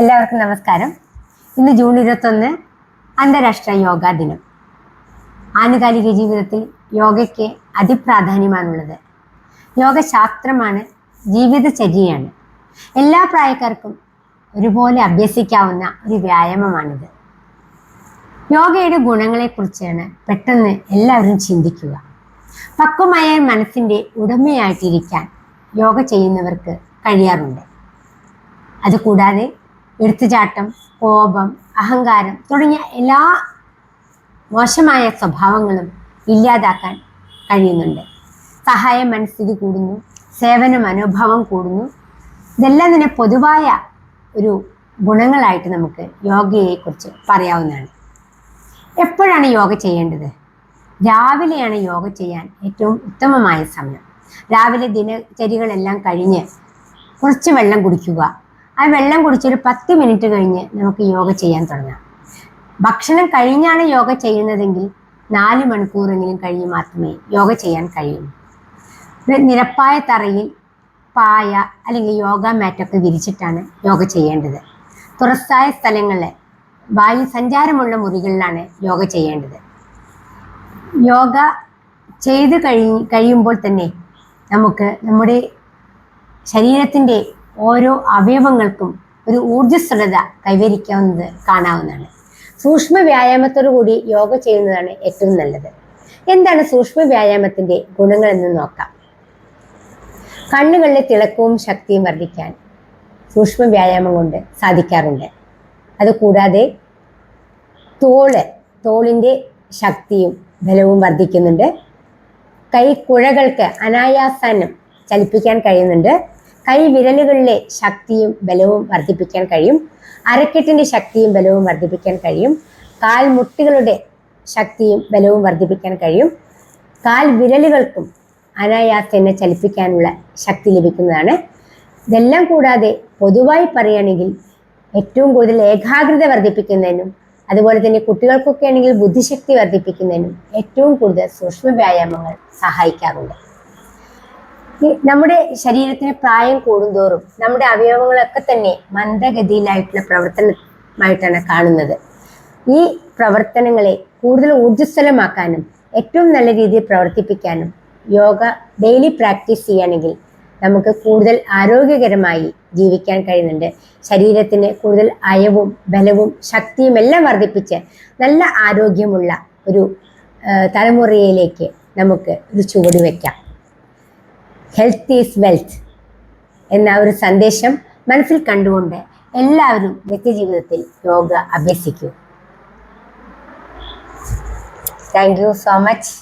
എല്ലാവർക്കും നമസ്കാരം. ഇന്ന് ജൂൺ ഇരുപത്തൊന്ന് അന്താരാഷ്ട്ര യോഗാ ദിനം. ആനുകാലിക ജീവിതത്തിൽ യോഗയ്ക്ക് അതിപ്രാധാന്യമാണുള്ളത്. യോഗശാസ്ത്രമാണ് ജീവിതചര്യയാണ്. എല്ലാ പ്രായക്കാർക്കും ഒരുപോലെ അഭ്യസിക്കാവുന്ന ഒരു വ്യായാമമാണിത്. യോഗയുടെ ഗുണങ്ങളെക്കുറിച്ചാണ് പെട്ടെന്ന് എല്ലാവരും ചിന്തിക്കുക. പക്വമായ മനസ്സിന്റെ ഉടമയായിട്ടിരിക്കാൻ യോഗ ചെയ്യുന്നവർക്ക് കഴിയാറുണ്ട്. അതുകൂടാതെ എടുത്തുചാട്ടം കോപം അഹങ്കാരം തുടങ്ങിയ എല്ലാ മോശമായ സ്വഭാവങ്ങളും ഇല്ലാതാക്കാൻ കഴിയുന്നുണ്ട്. സഹായ മനസ്ഥിതി കൂടുന്നു സേവന മനോഭാവം കൂടുന്നു. ഇതെല്ലാം തന്നെ പൊതുവായ ഒരു ഗുണങ്ങളായിട്ട് നമുക്ക് യോഗയെക്കുറിച്ച് പറയാവുന്നതാണ്. എപ്പോഴാണ് യോഗ ചെയ്യേണ്ടത്? രാവിലെയാണ് യോഗ ചെയ്യാൻ ഏറ്റവും ഉത്തമമായ സമയം. രാവിലെ ദിനചര്യകളെല്ലാം കഴിഞ്ഞ് കുറച്ച് വെള്ളം കുടിക്കുക ആ വെള്ളം കുടിച്ചൊരു പത്ത് മിനിറ്റ് കഴിഞ്ഞ് നമുക്ക് യോഗ ചെയ്യാൻ തുടങ്ങാം. ഭക്ഷണം കഴിഞ്ഞാണ് യോഗ ചെയ്യുന്നതെങ്കിൽ നാല് മണിക്കൂറെങ്കിലും കഴിഞ്ഞ് മാത്രമേ യോഗ ചെയ്യാൻ കഴിയൂ. നിരപ്പായ തറയിൽ പായ അല്ലെങ്കിൽ യോഗ മാറ്റൊക്കെ വിരിച്ചിട്ടാണ് യോഗ ചെയ്യേണ്ടത്. തുറസ്സായ സ്ഥലങ്ങളിൽ വായു സഞ്ചാരമുള്ള മുറികളിലാണ് യോഗ ചെയ്യേണ്ടത്. യോഗ ചെയ്ത് കഴി കഴിയുമ്പോൾ തന്നെ നമുക്ക് നമ്മുടെ ശരീരത്തിന്റെ ഓരോ അവയവങ്ങൾക്കും ഒരു ഊർജസ്വലത കൈവരിക്കാവുന്നത് കാണാവുന്നതാണ്. സൂക്ഷ്മ വ്യായാമത്തോടു കൂടി യോഗ ചെയ്യുന്നതാണ് ഏറ്റവും നല്ലത്. എന്താണ് സൂക്ഷ്മ വ്യായാമത്തിന്റെ ഗുണങ്ങൾ എന്ന് നോക്കാം. കണ്ണുകളിലെ തിളക്കവും ശക്തിയും വർദ്ധിക്കാൻ സൂക്ഷ്മ വ്യായാമം കൊണ്ട് സാധിക്കാറുണ്ട്. അതുകൂടാതെ തോൾ തോളിന്റെ ശക്തിയും ബലവും വർദ്ധിക്കുന്നുണ്ട്. കൈക്കുഴകൾക്ക് അനായാസാനം ചലിപ്പിക്കാൻ കഴിയുന്നുണ്ട്. കൈ വിരലുകളിലെ ശക്തിയും ബലവും വർദ്ധിപ്പിക്കാൻ കഴിയും. അരക്കെട്ടിന്റെ ശക്തിയും ബലവും വർദ്ധിപ്പിക്കാൻ കഴിയും. കാൽ മുട്ടികളുടെ ശക്തിയും ബലവും വർദ്ധിപ്പിക്കാൻ കഴിയും. കാൽ വിരലുകൾക്കും അനായാസേന ചലിപ്പിക്കാനുള്ള ശക്തി ലഭിക്കുന്നതാണ്. ഇതെല്ലാം കൂടാതെ പൊതുവായി പറയുകയാണെങ്കിൽ ഏറ്റവും കൂടുതൽ ഏകാഗ്രത വർദ്ധിപ്പിക്കുന്നതിനും അതുപോലെ തന്നെ കുട്ടികൾക്കൊക്കെ ആണെങ്കിൽ ബുദ്ധിശക്തി വർദ്ധിപ്പിക്കുന്നതിനും ഏറ്റവും കൂടുതൽ സൂക്ഷ്മ വ്യായാമങ്ങൾ സഹായിക്കാറുണ്ട്. നമ്മുടെ ശരീരത്തിന് പ്രായം കൂടുന്തോറും നമ്മുടെ അവയവങ്ങളൊക്കെ തന്നെ മന്ദഗതിയിലായിട്ടുള്ള പ്രവർത്തനമായിട്ടാണ് കാണുന്നത്. ഈ പ്രവർത്തനങ്ങളെ കൂടുതൽ ഊർജസ്വലമാക്കാനും ഏറ്റവും നല്ല രീതിയിൽ പ്രവർത്തിപ്പിക്കാനും യോഗ ഡെയിലി പ്രാക്ടീസ് ചെയ്യുകയാണെങ്കിൽ നമുക്ക് കൂടുതൽ ആരോഗ്യകരമായി ജീവിക്കാൻ കഴിയുന്നുണ്ട്. ശരീരത്തിന് കൂടുതൽ അയവും ബലവും ശക്തിയും എല്ലാം വർദ്ധിപ്പിച്ച് നല്ല ആരോഗ്യമുള്ള ഒരു തലമുറയിലേക്ക് നമുക്ക് ഒരു ചുവട് വയ്ക്കാം. ഹെൽത്ത് ഈസ് വെൽത്ത് എന്ന ഒരു സന്ദേശം മനസ്സിൽ കണ്ടുകൊണ്ട് എല്ലാവരും വ്യക്തിജീവിതത്തിൽ yoga അഭ്യസിക്കൂ. Thank you so much